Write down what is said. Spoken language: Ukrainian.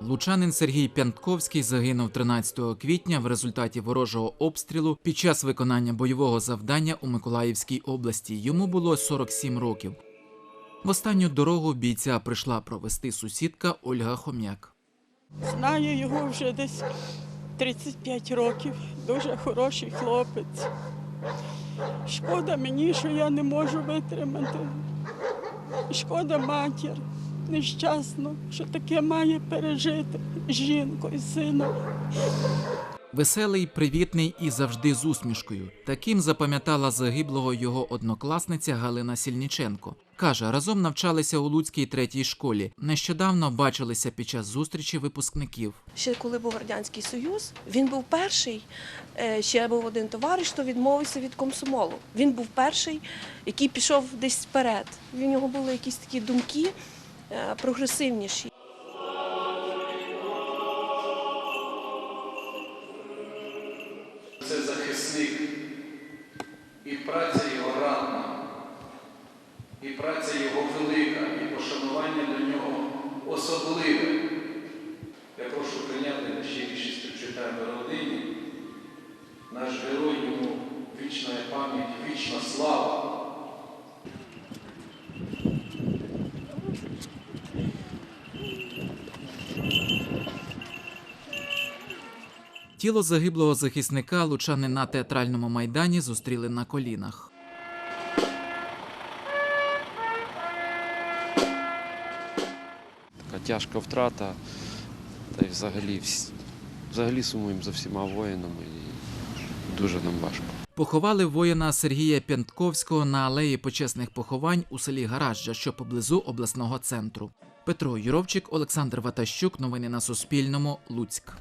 Лучанин Сергій Пянтковський загинув 13 квітня в результаті ворожого обстрілу під час виконання бойового завдання у Миколаївській області. Йому було 47 років. В останню дорогу бійця прийшла провести сусідка Ольга Хом'як. Знаю його вже десь 35 років. Дуже хороший хлопець. Шкода мені, що я не можу витримати. Шкода матір. Нещасно, що таке має пережити жінку і сина. Веселий, привітний і завжди з усмішкою. Таким запам'ятала загиблого його однокласниця Галина Сільніченко. Каже, разом навчалися у Луцькій третій школі. Нещодавно бачилися під час зустрічі випускників. Ще коли був радянський союз, він був перший. е, Ще був один товариш, хто відмовився від комсомолу. Він був перший, який пішов десь вперед. В нього були якісь такі думки прогресивніші. Це захисник. І праця його ранна, і праця його велика, і пошанування до нього особливе. Я прошу прийняти найщиріші співчуття родині. Наш герой йому вічна пам'ять, вічна слава. Тіло загиблого захисника лучани на театральному майдані зустріли на колінах. така тяжка втрата. Та й взагалі, взагалі сумуємо за всіма воїнами і дуже нам важко. Поховали воїна Сергія Пянтковського на алеї почесних поховань у селі Гаражджа, що поблизу обласного центру. Петро Юровчик, Олександр Ватащук. Новини на Суспільному. Луцьк.